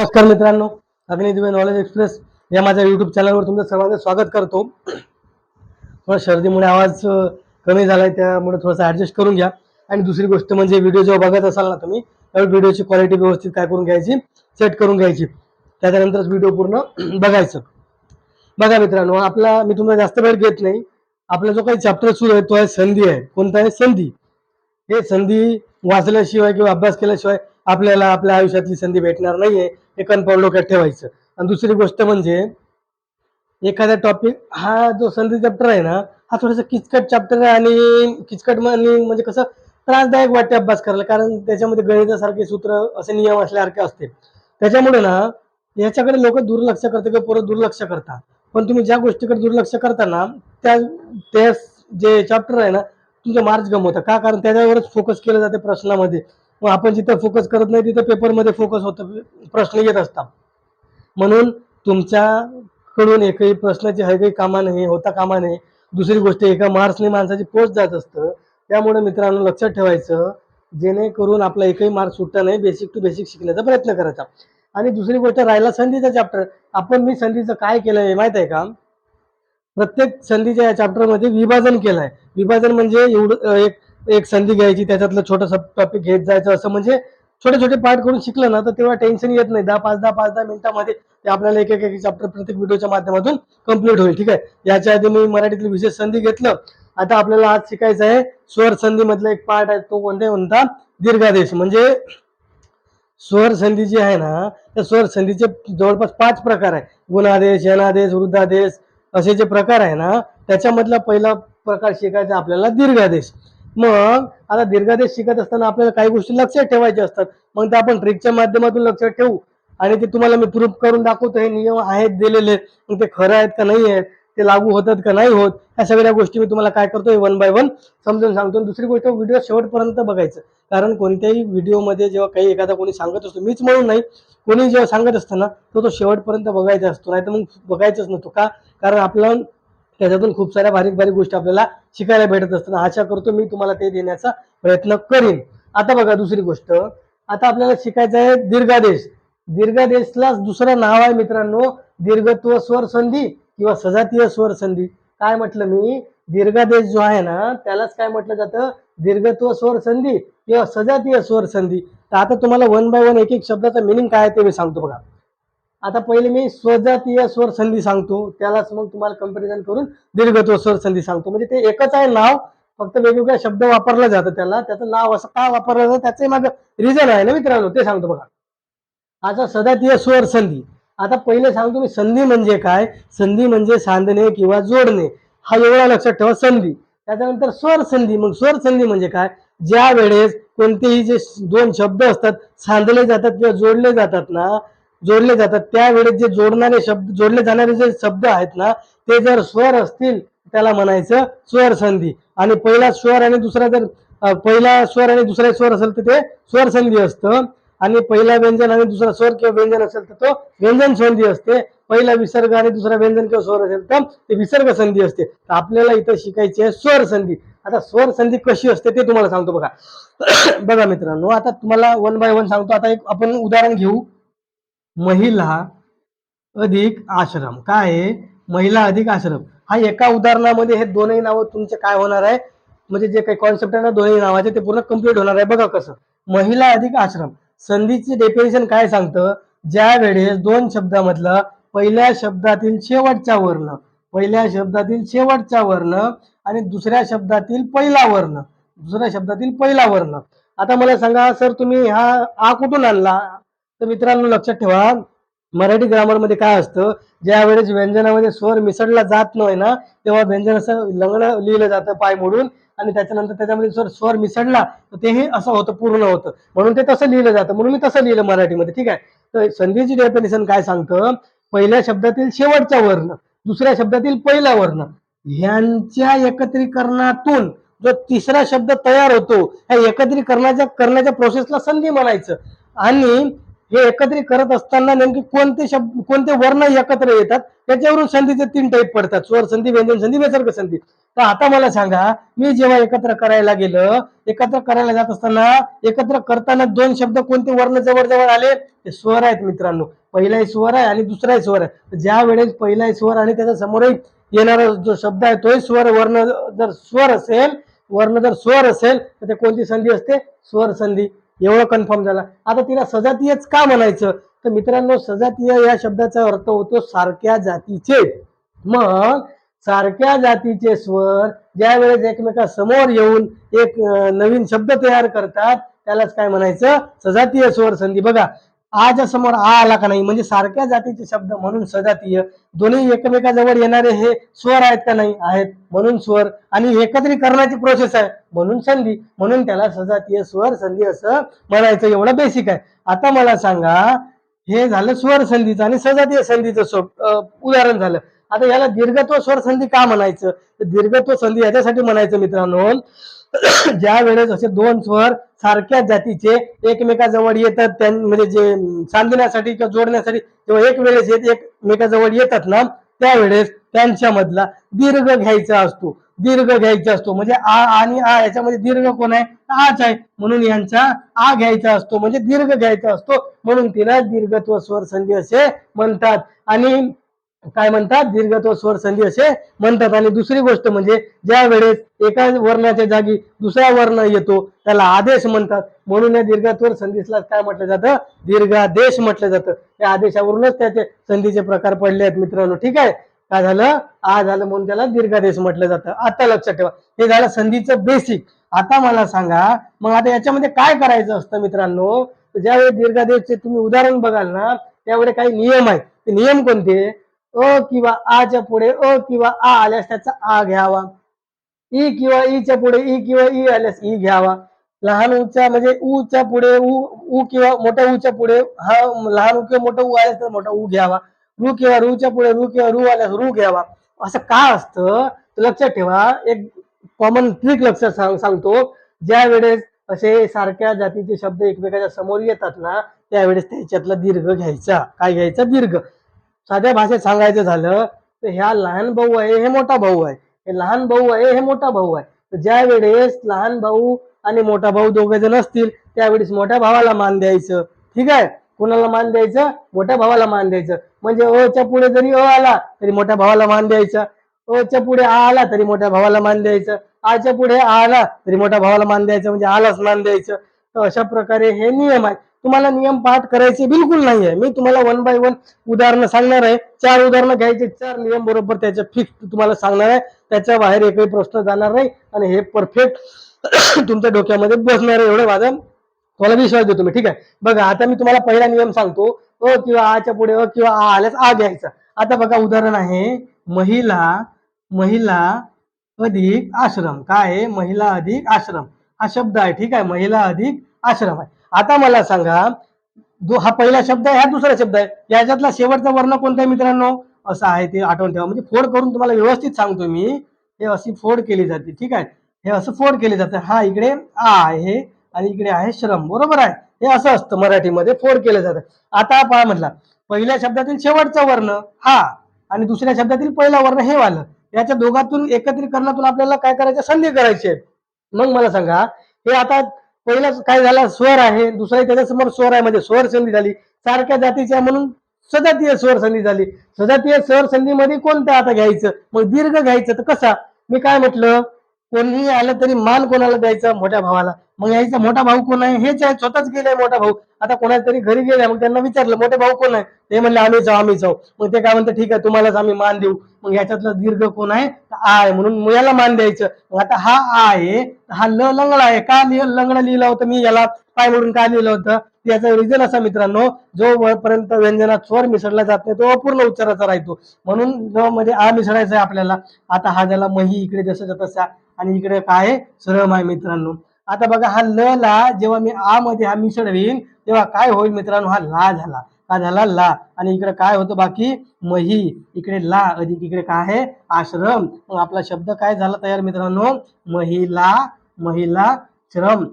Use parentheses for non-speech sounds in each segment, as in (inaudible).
नमस्कार मित्रांनो अग्निदिव्य knowledge express या माझ्या युट्यूब चॅनलवर तुमचं सर्वांचं स्वागत करतो. थोडा सर्दीमुळे आवाज कमी झालाय त्यामुळे थोडंसं ॲडजस्ट करून घ्या. आणि दुसरी गोष्ट म्हणजे व्हिडिओ जेव्हा बघत असाल ना तुम्ही त्यावेळी व्हिडिओची क्वालिटी व्यवस्थित काय करून घ्यायची सेट करून घ्यायची. त्याच्यानंतरच व्हिडिओ पूर्ण (clears throat) बघायचं. बघा मित्रांनो आपला मी तुम्हाला जास्त वेळ घेत नाही. आपला जो काही चॅप्टर सुरू आहे तो आहे संधी आहे. कोणता आहे? संधी. हे संधी वाचल्याशिवाय किंवा अभ्यास केल्याशिवाय आपल्याला आपल्या आयुष्यातली संधी भेटणार नाहीये. हे कन्फर्म डोक्यात ठेवायचं. आणि दुसरी गोष्ट म्हणजे एखादा टॉपिक हा जो संधी चॅप्टर आहे ना हा थोडासा किचकट चॅप्टर आहे आणि किचकट आणि म्हणजे कसं त्रासदायक वाटते अभ्यास करायला. कारण त्याच्यामध्ये गणितासारखे सूत्र असे नियम असल्यासारखे असते. त्याच्यामुळे ना याच्याकडे लोक दुर्लक्ष करतात किंवा पोरं दुर्लक्ष करतात. पण तुम्ही ज्या गोष्टीकडे दुर्लक्ष करता ना त्या त्या जे चॅप्टर आहे ना तुमचे मार्क्स गमवतात. का? कारण त्याच्यावरच फोकस केलं जाते प्रश्नामध्ये. मग आपण जिथं फोकस करत नाही तिथं पेपरमध्ये फोकस होतं प्रश्न येत असतात. म्हणून तुमच्याकडून एकही प्रश्नाची हयगही कामा नाही होता कामा नाही दुसरी गोष्ट एका मार्क्सने माणसाची पोस्ट जात असतं. त्यामुळे मित्रांनो लक्षात ठेवायचं जेणेकरून आपला एकही मार्क सुटता नाही बेसिक टू बेसिक शिकण्याचा प्रयत्न करायचा. आणि दुसरी गोष्ट राहिला संधीचा चॅप्टर आपण मी संधीचं काय केलं आहे माहीत आहे का? प्रत्येक संधीच्या या चॅप्टरमध्ये विभाजन केलं आहे विभाजन म्हणजे एवढं एक एक संधी घ्यायची त्याच्यातलं छोटंसं टॉपिक घेत जायचं. असं म्हणजे छोटे छोटे पार्ट करून शिकलं ना तर तेव्हा टेन्शन येत नाही. दहा पाच दहा पाच दहा मिनिटामध्ये ते आपल्याला एक एक एक चॅप्टर प्रत्येक व्हिडिओच्या माध्यमातून कंप्लीट होईल. ठीक आहे? याच्या आधी मी मराठीतलं विशेष संधी घेतलं. आता आपल्याला आज शिकायचं आहे स्वर संधी मधला एक पार्ट आहे तो कोणता म्हणता? दीर्घादेश. म्हणजे स्वर संधी जी आहे ना त्या स्वर संधीचे जवळपास पाच प्रकार आहे. गुणादेश यनादेश वृद्धादेश असे जे प्रकार आहे ना त्याच्यामधला पहिला प्रकार शिकायचा आपल्याला दीर्घादेश. मग आता दीर्घादेश शिकत असताना आपल्याला काही गोष्टी लक्षात ठेवायच्या असतात. मग ते आपण ट्रिकच्या माध्यमातून लक्षात ठेवू. आणि ते तुम्हाला मी प्रूफ करून दाखवतो हे नियम आहेत दिलेले. मग ते खरं आहेत का नाही आहेत ते लागू होतात का नाही होत या सगळ्या गोष्टी मी तुम्हाला काय करतोय वन बाय वन समजून सांगतो. आणि दुसरी गोष्ट व्हिडिओ शेवटपर्यंत बघायचं. कारण कोणत्याही व्हिडिओमध्ये जेव्हा काही एखादा कोणी सांगत असतो मीच म्हणून नाही कोणी जेव्हा सांगत असतं ना तो तो शेवटपर्यंत बघायचा असतो. नाही तर मग बघायचंच नव्हतो. का? कारण आपलं त्याच्यातून खूप साऱ्या बारीक बारीक गोष्टी आपल्याला शिकायला भेटत असतात. आशा करतो मी तुम्हाला ते देण्याचा प्रयत्न करीन. आता बघा दुसरी गोष्ट. आता आपल्याला शिकायचं आहे दीर्घादेश. दीर्घादेशला दुसरं नाव आहे मित्रांनो दीर्घत्व स्वर संधी किंवा सजातीय स्वर संधी. काय म्हटलं मी? दीर्घादेश जो आहे ना त्यालाच काय म्हटलं जातं? दीर्घत्व स्वर संधी किंवा सजातीय स्वर संधी. तर आता तुम्हाला वन बाय वन एक एक शब्दाचा मिनिंग काय ते मी सांगतो बघा. आता पहिले मी स्वजातीय स्वर संधी सांगतो त्यालाच मग तुम्हाला कंपॅरिझन करून दीर्घत्व स्वर संधी सांगतो. म्हणजे ते एकच आहे नाव फक्त वेगवेगळ्या शब्द वापरला जातं त्याला. त्याचं नाव असं का वापरलं जातं त्याचं माझं रिझन आहे ना मित्रांनो ते सांगतो बघा. आता सदातीय स्वर संधी आता पहिले सांगतो मी संधी म्हणजे काय? संधी म्हणजे सांधणे किंवा जोडणे. हा एवढा लक्षात ठेवा संधी. त्याच्यानंतर स्वर संधी मग स्वर संधी म्हणजे काय? ज्या वेळेस कोणतेही जे दोन शब्द असतात सांधले जातात किंवा जोडले जातात ना जोडले जातात. त्यावेळेस जे जोडणारे शब्द जोडले जाणारे जे शब्द आहेत ना ते जर स्वर असतील त्याला म्हणायचं स्वर संधी. आणि पहिला स्वर आणि दुसरा जर पहिला स्वर आणि दुसरा स्वर असेल तर ते स्वर संधी असतं. आणि पहिला व्यंजन आणि दुसरा स्वर किंवा व्यंजन असेल तर तो व्यंजन संधी असते. पहिला विसर्ग आणि दुसरा व्यंजन किंवा स्वर असेल तर ते विसर्ग संधी असते. तर आपल्याला इथं शिकायची आहे स्वर संधी. आता स्वर संधी कशी असते ते तुम्हाला सांगतो बघा. (coughs) बघा मित्रांनो आता तुम्हाला वन बाय वन सांगतो. आता एक आपण उदाहरण घेऊ. महिला अधिक आश्रम. काय आहे? महिला अधिक आश्रम. हा एका उदाहरणामध्ये हे दोनही नावं तुमचे काय होणार आहे? म्हणजे जे काही कॉन्सेप्ट आहे ना दोन्ही नावाचे ते पूर्ण कंप्लीट होणार आहे. बघा कसं. महिला अधिक आश्रम. संधीचे डेफिनेशन काय सांगतं? ज्या वेळेस दोन शब्दामधलं पहिल्या शब्दातील शेवटचा वर्ण पहिल्या शब्दातील शेवटचा वर्ण आणि दुसऱ्या शब्दातील पहिला वर्ण दुसऱ्या शब्दातील पहिला वर्ण. आता मला सांगा सर तुम्ही हा आ कुठून आणला? तर मित्रांनो लक्षात ठेवा मराठी ग्रामरमध्ये काय असतं ज्या वेळेस व्यंजनामध्ये स्वर मिसळला जात नाही ना तेव्हा व्यंजन असं लंगडं लिहिलं जातं पाय मोडून आणि त्याच्यानंतर त्याच्यामध्ये स्वर स्वर मिसळला तर तेही असं होतं पूर्ण होतं. म्हणून ते तसं लिहिलं जातं म्हणून मी तसं लिहिलं मराठीमध्ये ठीक आहे? तर संधीची डेफिनेशन काय सांगतं पहिल्या शब्दातील शेवटचा वर्ण दुसऱ्या शब्दातील पहिला वर्ण ह्यांच्या एकत्रीकरणातून जो तिसरा शब्द तयार होतो ह्या एकत्रीकरणाच्या करण्याच्या प्रोसेसला संधी म्हणायचं. आणि हे एकत्रित करत असताना नेमकी कोणते शब्द कोणते वर्ण एकत्र येतात? त्याच्यावरून संधीचे तीन टाईप पडतात. स्वर संधी व्यंजन संधी विसर्ग संधी. तर आता मला सांगा मी जेव्हा एकत्र करायला गेलं एकत्र करायला जात असताना एकत्र करताना दोन शब्द कोणते वर्ण जवळ जवळ आले? ते स्वर आहेत मित्रांनो. पहिलाही स्वर आहे आणि दुसराही स्वर आहे. ज्या वेळेस पहिलाही स्वर आणि त्याच्या समोरही येणारा जो शब्द आहे तोही स्वर वर्ण जर स्वर असेल वर्ण जर स्वर असेल तर ते कोणती संधी असते? स्वर संधी. एवढं कन्फर्म झालं. आता तिला सजातीयच का म्हणायचं? तर मित्रांनो सजातीय या शब्दाचा अर्थ होतो सारख्या जातीचे. मग सारख्या जातीचे स्वर ज्या वेळेस एकमेका समोर येऊन एक नवीन शब्द तयार करतात त्यालाच काय म्हणायचं? सजातीय स्वर संधी. बघा आज समोर आ आला का नाही? म्हणजे सारख्या जातीचे शब्द म्हणून सजातीय दोन्ही एकमेकाजवळ येणारे हे स्वर आहेत का नाही? आहेत. म्हणून स्वर आणि एकत्रीकरणाची प्रोसेस आहे. म्हणून संधी. म्हणून त्याला सजातीय स्वर संधी असं म्हणायचं. एवढं बेसिक आहे. आता मला सांगा हे झालं स्वर संधीचं आणि सजातीय संधीचं सोप उदाहरण झालं. आता याला दीर्घत्व स्वर संधी का म्हणायचं? दीर्घत्व संधी याच्यासाठी म्हणायचं मित्रांनो ज्या वेळेस असे दोन स्वर सारख्या जातीचे एकमेकाजवळ येतात त्यां म्हणजे जे सांधण्यासाठी किंवा जोडण्यासाठी किंवा एक वेळेस येत एकमेकाजवळ येतात ना त्यावेळेस त्यांच्यामधला दीर्घ घ्यायचा असतो. दीर्घ घ्यायचा असतो. म्हणजे आ आणि आ याच्यामध्ये दीर्घ कोण आहे? आच आहे. म्हणून यांचा आ घ्यायचा असतो. म्हणजे दीर्घ घ्यायचा असतो. म्हणून तिला दीर्घत्व स्वर संधी असे म्हणतात. आणि काय म्हणतात? दीर्घत्व स्वर संधी असे म्हणतात. आणि दुसरी गोष्ट म्हणजे ज्या वेळेस एका वर्णाच्या जागी दुसरा वर्ण येतो त्याला आदेश म्हणतात. म्हणून या दीर्घत्व संधीसला काय म्हटलं जातं? दीर्घादेश म्हटलं जातं. या आदेशावरूनच त्याचे संधीचे प्रकार पडले आहेत मित्रांनो. ठीक आहे? काय झालं? आ झालं म्हणून त्याला दीर्घादेश म्हटलं जातं. आता लक्षात ठेवा. हे झालं संधीचं बेसिक आता मला सांगा मग आता याच्यामध्ये काय करायचं असतं मित्रांनो? ज्यावेळी दीर्घादेशचे तुम्ही उदाहरण बघाल ना त्यावेळी काही नियम आहेत. ते नियम कोणते? अ किंवा आच्या पुढे अ किंवा आ आल्यास त्याचा आ घ्यावा. ई किंवा ईच्या पुढे ई किंवा ई आल्यास ई घ्यावा. लहान उच्या म्हणजे ऊच्या पुढे ऊ ऊ किंवा मोठ्या ऊच्या पुढे हा लहान ऊ किंवा मोठा ऊ आल्यास तर मोठा ऊ घ्यावा. रू किंवा रूच्या पुढे रू किंवा रू आल्यास रू घ्यावा. असं का असतं? लक्षात ठेवा एक कॉमन ट्रिक लक्षात सांग सांगतो. ज्या वेळेस असे सारख्या जातीचे शब्द एकमेकाच्या समोर येतात ना त्यावेळेस त्याच्यातला दीर्घ घ्यायचा. काय घ्यायचा? दीर्घ. साध्या भाषेत सांगायचं झालं तर ह्या लहान भाऊ आहे हे मोठा भाऊ आहे. हे लहान भाऊ आहे हे मोठा भाऊ आहे. तर ज्या वेळेस लहान भाऊ आणि मोठा भाऊ दोघे जण असतील त्यावेळेस मोठ्या भावाला मान द्यायचं. ठीक आहे? कोणाला मान द्यायचं? मोठ्या भावाला मान द्यायचं. म्हणजे अच्या पुढे जरी अ आला तरी मोठ्या भावाला मान द्यायचा. अच्या पुढे आ आला तरी मोठ्या भावाला मान द्यायचं. आच्या पुढे आ आला तरी मोठ्या भावाला मान द्यायचं. म्हणजे आलाच मान द्यायचं. तर अशा प्रकारे हे नियम आहेत. तुम्हाला नियम पाठ करायचे बिलकुल नाही आहे मी तुम्हाला वन बाय वन उदाहरणं सांगणार आहे. चार उदाहरणं घ्यायचे चार नियम बरोबर त्याच्या फिक्स तुम्हाला सांगणार आहे. त्याच्या बाहेर एकही प्रश्न जाणार नाही आणि हे परफेक्ट (coughs) तुमच्या डोक्यामध्ये बसणार आहे. एवढं माझा तुम्हाला विश्वास देतो मी. ठीक आहे? बघा आता मी तुम्हाला पहिला नियम सांगतो. अ किंवा आच्या पुढे अ किंवा आ आल्यास आ घ्यायचा. आता बघा उदाहरण आहे महिला महिला अधिक आश्रम. काय आहे? महिला अधिक आश्रम. हा शब्द आहे. ठीक आहे? महिला अधिक आश्रम आहे. आता मला सांगा हा पहिला शब्द आहे हा दुसरा शब्द आहे. याच्यातला शेवटचा वर्ण कोणता आहे मित्रांनो? असं आहे ते आठवण ठेवा. म्हणजे फोड करून तुम्हाला व्यवस्थित सांगतो मी. हे अशी फोड केली जाते ठीक आहे? हे असं फोड केले जाते. हा इकडे आ आहे आणि इकडे आहे श्रम बरोबर आहे? हे असं असतं मराठीमध्ये फोड केलं जातं. आता पहा म्हटला पहिल्या शब्दातील शेवटचा वर्ण हा आणि दुसऱ्या शब्दातील पहिला वर्ण हे वालं. याच्या दोघातून एकत्रीकरणातून आपल्याला काय करायचं? संधी करायची आहे. मग मला सांगा हे आता पहिला काय झाला स्वर आहे दुसरा त्याच्यासमोर स्वर आहे म्हणजे स्वर संधी झाली. सारख्या जातीच्या म्हणून सजातीय स्वर संधी झाली. सजातीय स्वर संधीमध्ये कोणतं आता घ्यायचं? मग दीर्घ घ्यायचं तर कसा? मी काय म्हटलं कोणीही आलं तरी मान कोणाला द्यायचा? मोठ्या भावाला. मग यायचा मोठा भाऊ कोण आहे? हेच आहे स्वतःच गेलाय मोठा भाऊ. आता कोणाला तरी घरी गेलाय मग त्यांना विचारलं मोठे भाऊ कोण आहे? ते म्हणले आम्ही जाऊ आम्ही जाऊ. मग ते काय म्हणतात ठीक आहे तुम्हालाच आम्ही मान देऊ. मग याच्यातला दीर्घ कोण आहे? आय म्हणून याला मान द्यायचं. मग आता हा आय आहे हा ल लंगडा आहे. का लिह लंगडा लिहिलं होतं मी याला? पाय म्हणून काय लिहिलं होतं? याचा रिझन असा मित्रांनो जो पर्यंत व्यंजनात स्वर मिसळला जात नाही तो अपूर्ण उच्चाराचा राहतो. म्हणून जो मध्ये आ मिसळायचा आहे आपल्याला. आता हा झाला मही इकडे जसं तसा आणि इकडे काय आहे? श्रम आहे मित्रांनो. आता बघा हा ल ला जेव्हा मी आ मध्ये हा मिसळवीन तेव्हा काय होईल मित्रांनो? हा ला झाला. का झाला ला. आणि इकडे काय होतं बाकी? मही. इकडे ला अधिक इकडे काय आहे? आश्रम. मग आपला शब्द काय झाला तयार मित्रांनो? महिला महिला श्रम.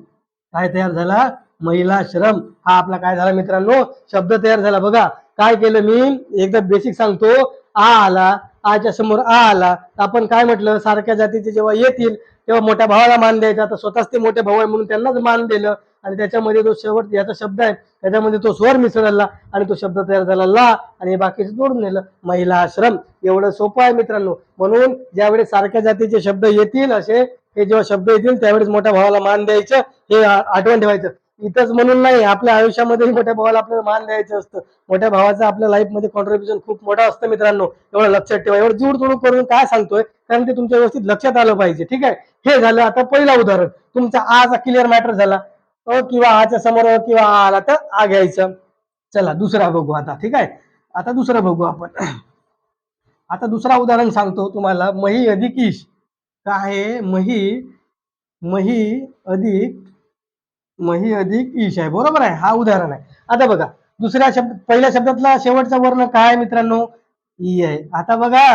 काय तयार झाला? महिला श्रम. हा आपला काय झाला मित्रांनो? शब्द तयार झाला. बघा काय केलं मी? एकदा बेसिक सांगतो. आ आला आच्या समोर आ आला आपण काय म्हटलं? सारख्या जातीचे जेव्हा येतील तेव्हा मोठ्या भावाला मान द्यायचा. आता स्वतःच ते मोठे भाऊ आहे म्हणून त्यांनाच मान दिलं. आणि त्याच्यामध्ये जो शेवट याचा शब्द आहे त्याच्यामध्ये तो स्वर मिसळला आणि तो शब्द तयार झाला ला. आणि बाकीचं जोडून नेलं महिला आश्रम. एवढं सोपं आहे मित्रांनो. म्हणून ज्यावेळेस सारख्या जातीचे शब्द येतील असे हे जेव्हा शब्द येतील त्यावेळेस मोठ्या भावाला मान द्यायचं हे आठवण ठेवायचं. इथंच म्हणून नाही आपल्या आयुष्यामध्ये मोठ्या भावाला आपल्याला मान द्यायचं असतं. मोठ्या भावाचं आपल्या लाईफमध्ये कॉन्ट्रीब्युशन खूप मोठं असतं मित्रांनो. एवढं लक्षात ठेवा. एवढं जोड जुड करून काय सांगतोय? कारण ते तुमच्या व्यवस्थित लक्षात आलं पाहिजे. ठीक आहे? हे झालं आता पहिलं उदाहरण. तुमचा आचा क्लिअर मॅटर झाला. अ किंवा आच्या समोर अ किंवा आ आला तर आ घ्यायचं. चला दुसरा बघू आता. ठीक आहे? आता दुसरं बघू आपण. (clears throat) आता दुसरा उदाहरण सांगतो तुम्हाला. मही अधिक ईश. काय आहे? मही मही अधिक मही अधिक ईश आहे. बरोबर आहे? हा उदाहरण आहे. आता बघा दुसऱ्या शब्द पहिल्या शब्दातला शेवटचा वर्ण काय मित्रांनो? ई आहे. आता बघा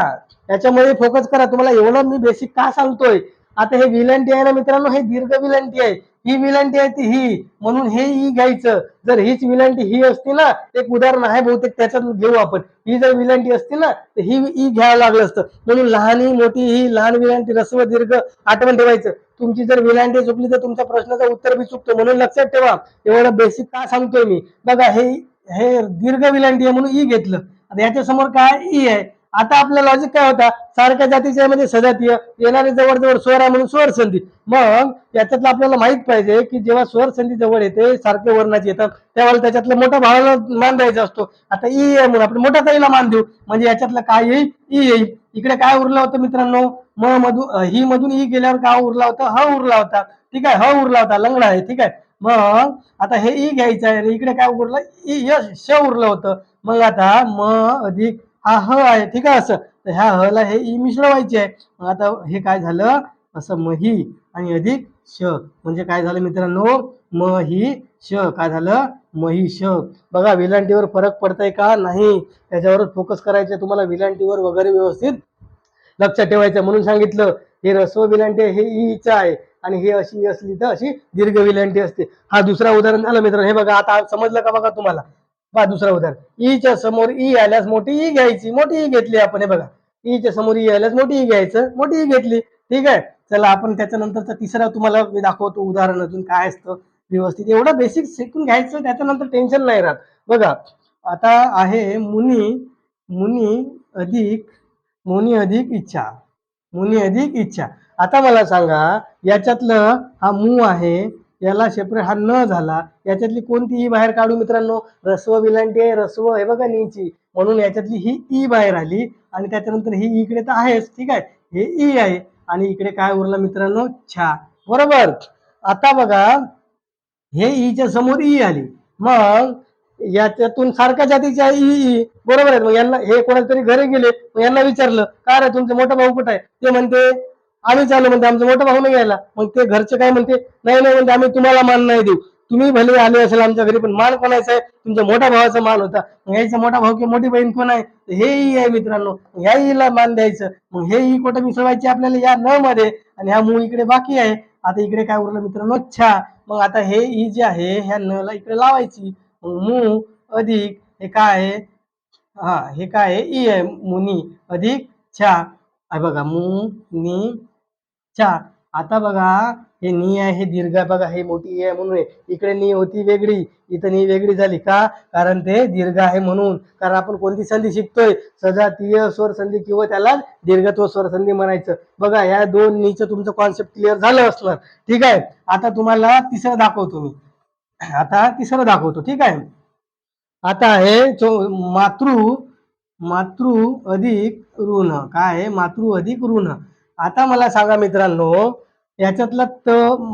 याच्यामध्ये फोकस करा. तुम्हाला एवढं मी बेसिक का सांगतोय? आता हे विलंटी आहे ना मित्रांनो हे दीर्घ विलंटी आहे. ही विलांटी आहे ती ही. म्हणून हे ई घ्यायचं. जर हीच विलांटी ही असती ना एक उदाहरण आहे बहुतेक त्याच्यात घेऊ आपण. ही जर विलांटी असती ना तर ही ई घ्यावं लागलं असतं. म्हणून लहान ही मोठी ही लहान विलांटी रस्व दीर्घ आठवण ठेवायचं. तुमची जर विलांटी चुकली तर तुमच्या प्रश्नाचं उत्तर बी चुकतो. म्हणून लक्षात ठेवा. एवढं बेसिक का सांगतोय मी? बघा हे हे दीर्घ विलांटी आहे म्हणून ई घेतलं. आता याच्या समोर काय ई आहे? आता आपला लॉजिक काय होता? सारख्या जातीच्या मध्ये सजातीय येणारे जवळजवळ स्वर आहे म्हणून स्वर संधी. मग याच्यातलं आपल्याला माहीत पाहिजे की जेव्हा स्वर संधी जवळ येते सारखे वर्णाचे येतात त्यावेळेला त्याच्यातलं मोठ्या भावाला मान द्यायचा असतो. आता ई आहे म्हणून आपण मोठ्या ताईला मान देऊ. म्हणजे याच्यातलं काय येईल? ई येईल. इकडे काय उरलं होतं मित्रांनो? म मधून ही मधून ई गेल्यावर काय उरला होता? ह उरला होता. ठीक आहे? ह उरला होता. लंगडा आहे. ठीक आहे? मग आता हे ई घ्यायचं आहे. इकडे काय उरलं? ई यश श उरलं होतं. मग आता म अधिक हा ह आहे ठीक आहे असं. तर ह्या ह ला हे ई मिसळवायचे आहे. मग आता हे काय झालं? असं मही आणि अधिक श. म्हणजे काय झालं मित्रांनो? म ही श. काय झालं? मही श. बघा विलांटीवर फरक पडतंय का? नाही. त्याच्यावर फोकस करायचं तुम्हाला विलांटीवर वगैरे व्यवस्थित. लक्षात ठेवायचं. म्हणून सांगितलं हे रस्व विलांटी आहे, हे ईचं आहे. आणि हे अशी असली तर अशी दीर्घ विलांटी असते. हा दुसरा उदाहरण झालं मित्रांनो. हे बघा आता समजलं का बघा तुम्हाला? बा दुसरं उदाहरण. ईच्या समोर ई आल्यास मोठी ई घ्यायची. मोठी ई घेतली आपण हे बघा. ईच्या समोर ई आल्यास मोठी ई घ्यायचं. मोठी ई घेतली. ठीक आहे? चला आपण त्याच्यानंतरचा तिसरा तुम्हाला मी दाखवतो उदाहरण अजून काय असतं व्यवस्थित. एवढं बेसिक शिकून घ्यायचं त्याच्यानंतर टेन्शन नाही राहत. बघा आता आहे मुनी मुनी अधिक मुनी अधिक इच्छा. मुनी अधिक इच्छा. आता मला सांगा याच्यातलं हा मू आहे याला सेपरेट हा न झाला. याच्यातली कोणती ई बाहेर काढू मित्रांनो. रस्व विलांटी आहे रस्व हे बघा नीची. म्हणून याच्यातली ही ई बाहेर आली. आणि त्याच्यानंतर ही इकडे तर आहेच ठीक आहे? हे ई आहे. आणि इकडे काय उरलं मित्रांनो? छा. बरोबर? आता बघा हे ईच्या समोर ई आली. मग याच्यातून सारख्या जातीच्या ई ई. बरोबर आहे. मग यांना हे कोणाला तरी घरी गेले. मग यांना विचारलं काय रे तुमचं मोठा भाऊ कुठं आहे? ते म्हणते आम्ही चालू म्हणते आमचं मोठं भाऊ नाही यायला. मग ते घरचे काय म्हणते नाही नाही म्हणते आम्ही तुम्हाला मान नाही देऊ. तुम्ही भले आले असेल आमच्या घरी पण मान कोणाचा आहे? तुमच्या मोठ्या भावाचा मान होता. मग यायचा मोठा भाऊ किंवा मोठी बहीण कोण आहे? हेही हे आहे मित्रांनो. मग ह्या मान द्यायचं. मग हे ई कुठं मिसळवायचे आपल्याला या न मध्ये आणि हा मूळ इकडे बाकी आहे. आता इकडे काय उरलं मित्रांनो? छा. मग आता हे ही जे आहे ह्या न ला इकडे लावायची. मग मू अधिक हे काय आहे? हा हे काय आहे? ई आहे. मुनी अधिक छा. बघा मू नी अच्छा आता बघा हे नी आहे हे दीर्घ आहे बघा हे मोठी आहे म्हणून. आहे. इकडे नी होती वेगळी इथं नी वेगळी झाली का? कारण ते दीर्घ आहे म्हणून. कारण आपण कोणती संधी शिकतोय? सजातीय स्वर संधी किंवा त्याला दीर्घत्व स्वर संधी म्हणायचं. बघा या दोन नीचं तुमचं कॉन्सेप्ट क्लिअर झालं असलं ठीक आहे? आता तुम्हाला तिसरं दाखवतो मी. आता तिसरं दाखवतो ठीक आहे? आता आहे चो मातृ मातृ अधिक ऋण. काय आहे? मातृ अधिक ऋण. आता मला सांगा मित्रांनो याच्यातला त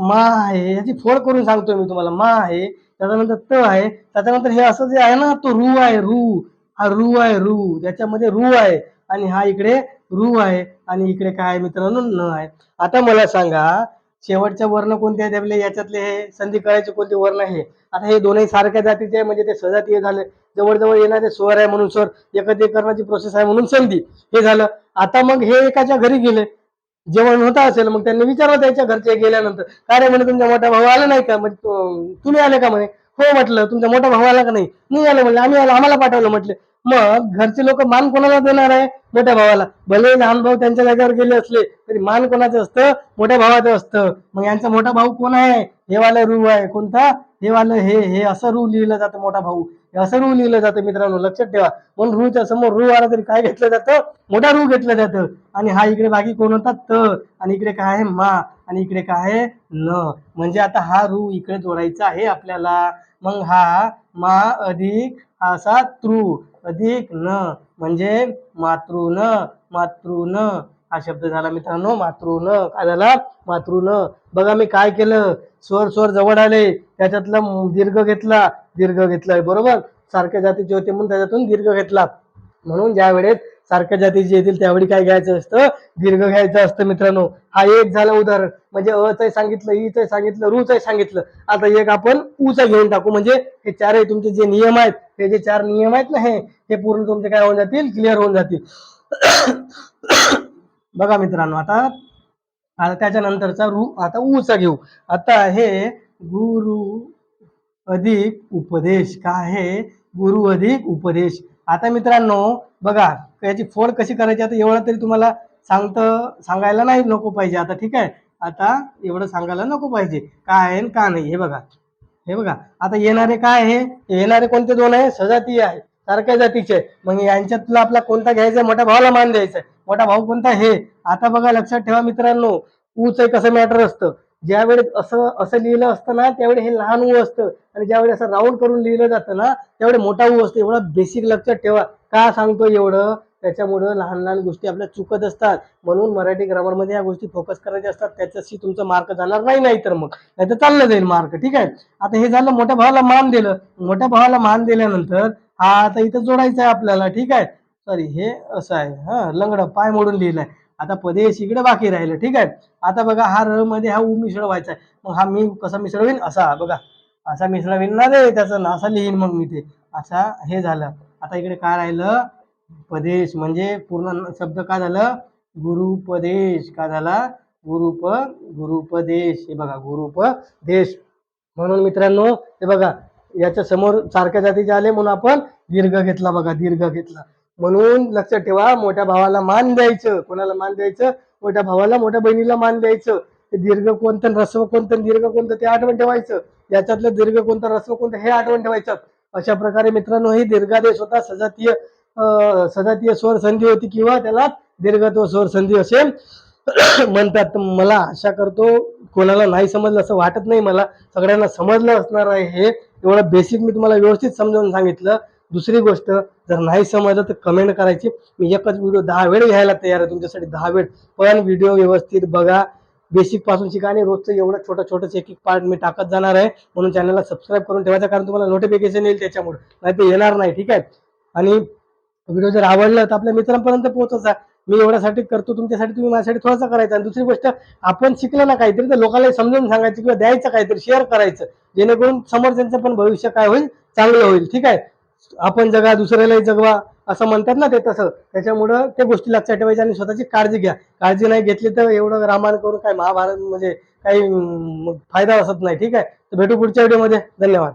मा आहे याची फोड करून सांगतोय मी तुम्हाला. मा आहे त्याच्यानंतर त आहे त्याच्यानंतर हे असं जे आहे ना तो रू आहे रू. हा रू आहे रू. त्याच्यामध्ये रू आहे. आणि हा इकडे रू आहे. आणि इकडे काय आहे मित्रांनो न आहे. आता मला सांगा शेवटच्या वर्ण कोणते आहेत आपले? याच्यातले हे संधी कळायचे कोणते वर्ण आहे? आता हे दोनही सारख्या जातीचे आहे म्हणजे ते सजातीय झाले. जवळजवळ येणारे स्वर आहे म्हणून स्वर. एकत्रीकरणाची प्रोसेस आहे म्हणून संधी हे झालं. आता मग हे एकाच्या घरी गेले. जेवण होत असेल मग त्यांनी विचारलं त्याच्या घरचे गेल्यानंतर काय रे म्हणे तुमच्या मोठा भाऊ आला नाही का? म्हणजे तुम्ही आले का म्हणे? हो म्हटलं तुमचा मोठा भाऊ आला का नाही? मी आलो म्हणलं आम्ही आलो आम्हाला पाठवलं म्हटलं. मग घरचे लोक मान कोणाला देणार आहे मोठ्या भावाला? भले लहान भाऊ त्यांच्या जागेवर गेले असले तरी मान कोणाचं असतं? मोठ्या भावाचं असतं. मग यांचा मोठा भाऊ कोण आहे? हे वाला रू आहे कोणता? हे वालं हे हे असं रू लिहिलं जातं मोठा भाऊ. असं रू लिहिलं जातं मित्रांनो. लक्षात ठेवा. म्हणून रूच्या समोर रू आला तरी काय घेतलं जातं मोठा रू घेतलं जातं. आणि हा इकडे बाकी कोण होता त. आणि इकडे काय आहे? मा. आणि इकडे काय आहे? न म्हणजे आता हा रू इकडे जोडायचा आहे आपल्याला. मग हा मा अधिक असा तृ. अधिक न. म्हणजे मातृन मातृन हा शब्द झाला मित्रांनो. मातृन काय झाला? मातृन बघा मी काय केलं? स्वर स्वर जवळ आले. त्याच्यातला दीर्घ घेतला. दीर्घ घेतलाय बरोबर? सारख्या जातीचे होते म्हणून त्याच्यातून दीर्घ घेतला. म्हणून ज्या वेळेस सारख्या जातीचे येतील त्यावेळी काय घ्यायचं असतं? दीर्घ घ्यायचं असतं मित्रांनो. हा एक झालं उदाहरण. म्हणजे अच सांगितलं ईच सांगितलं रुच सांगितलं. आता एक आपण उच घेऊन टाकू. म्हणजे हे चारही तुमचे जे नियम आहेत हे जे चार नियम आहेत ना हे हे पूर्ण तुमचे काय होऊन जातील? क्लिअर होऊन जातील. (coughs) बघा मित्रांनो आता आता त्याच्यानंतरचा रू आता ऊचा घेऊ. आता हे गुरु अधिक उपदेश. काय आहे? गुरु अधिक उपदेश. आता मित्रांनो बघा याची फोड कशी करायची आता एवढं तरी तुम्हाला सांगतं सांगायला नाही नको पाहिजे. आता ठीक आहे? आता एवढं सांगायला नको पाहिजे. काय आहे आणि का नाही? हे बघा. हे बघा. आता येणारे काय आहे? येणारे कोणते दोन आहे? सजातीय आहे. सारख्या जातीचे आहे. मग यांच्यातला आपला कोणता घ्यायचा आहे? मोठ्या भावाला मान द्यायचा आहे. मोठा भाऊ कोणता हे आता बघा लक्षात ठेवा मित्रांनो. ऊच कसं मॅटर असतं? ज्यावेळेस असं असं लिहिलं असतं ना त्यावेळी हे लहान ऊ असतं. आणि ज्यावेळी असं राऊंड करून लिहिलं जातं ना त्यावेळी मोठा ऊ असतो. एवढं बेसिक लक्षात ठेवा. का सांगतो एवढं? त्याच्यामुळं लहान लहान गोष्टी आपल्या चुकत असतात. म्हणून मराठी ग्रामरमध्ये या गोष्टी फोकस करायच्या असतात. त्याच्याशी तुमचं मार्क जाणार नाही नाही तर मग. नाही तर चाललं जाईल मार्क ठीक आहे? आता हे झालं मोठ्या भावाला मान दिलं. मोठ्या भावाला मान दिल्यानंतर हा आता इथं जोडायचं आहे आपल्याला ठीक आहे? सॉरी हे असं आहे. हा लंगडं पाय मोडून लिहिलंय. आता पदेश इकडे बाकी राहिलं ठीक आहे? आता बघा हा र मध्ये हा उ मिश्र व्हायचा आहे. मग हा मी कसा मिसळवीन असा बघा. असा मिसळवीन ना रे त्याचं ना असा लिहीन मग मी ते. असा हे झालं. आता इकडे काय राहिलं? पदेश म्हणजे पूर्ण शब्द काय झालं? गुरुपदेश का झाला? गुरुप गुरुपदेश. हे बघा गुरुपदेश. म्हणून मित्रांनो हे बघा याच्या समोर सारख्या जातीचे आले म्हणून आपण दीर्घ घेतला बघा दीर्घ घेतला. म्हणून लक्षात ठेवा मोठ्या भावाला मान द्यायचं. कोणाला मान द्यायचं? मोठ्या भावाला मोठ्या बहिणीला मान द्यायचं. ते दीर्घ कोणतं रस्व कोणतं दीर्घ कोणतं ते आठवण ठेवायचं. याच्यातलं दीर्घ कोणतं रस्व कोणतं हे आठवण ठेवायचं. अशा प्रकारे मित्रांनो ही दीर्घादेश होता. सजातीय सजातीय स्वर संधी होती किंवा त्याला दीर्घत्व स्वर संधी असे (clears throat) म्हणतात. मला आशा करतो कोणाला नाही समजलं असं वाटत नाही मला. सगळ्यांना समजलं असणार आहे हे. एवढं बेसिक मी तुम्हाला व्यवस्थित समजावून सांगितलं. दुसरी गोष्ट जर नाही समजलं तर कमेंट करायची. मी एकच व्हिडिओ दहा वेळ घ्यायला तयार आहे तुमच्यासाठी दहा वेळ. पण व्हिडिओ व्यवस्थित बघा. बेसिकपासून शिका आणि रोजचं एवढं छोटं छोटंच एक एक पार्ट मी टाकत जाणार आहे. म्हणून चॅनलला सबस्क्राईब करून ठेवायचं कारण तुम्हाला नोटिफिकेशन येईल त्याच्यामुळे. नाही ते येणार नाही ठीक आहे? आणि व्हिडिओ जर आवडला तर आपल्या मित्रांपर्यंत पोहोचवचा मी एवढ्यासाठी करतो तुमच्यासाठी तुम्ही माझ्यासाठी थोडासा करायचा. आणि दुसरी गोष्ट आपण शिकलं ना काहीतरी तर लोकांना समजून सांगायचं किंवा द्यायचं काहीतरी शेअर करायचं. जेणेकरून समोरच्यांचं पण भविष्य काय होईल? चांगलं होईल ठीक आहे? आपण जगा दुसऱ्यालाही जगवा असं म्हणतात ना ते तसं. त्याच्यामुळं त्या गोष्टी लक्षात ठेवायच्या आणि स्वतःची काळजी घ्या. काळजी नाही घेतली तर एवढं रामायण करून काय महाभारत म्हणजे काही फायदा असत नाही. ठीक आहे? तर भेटू पुढच्या व्हिडिओमध्ये. धन्यवाद.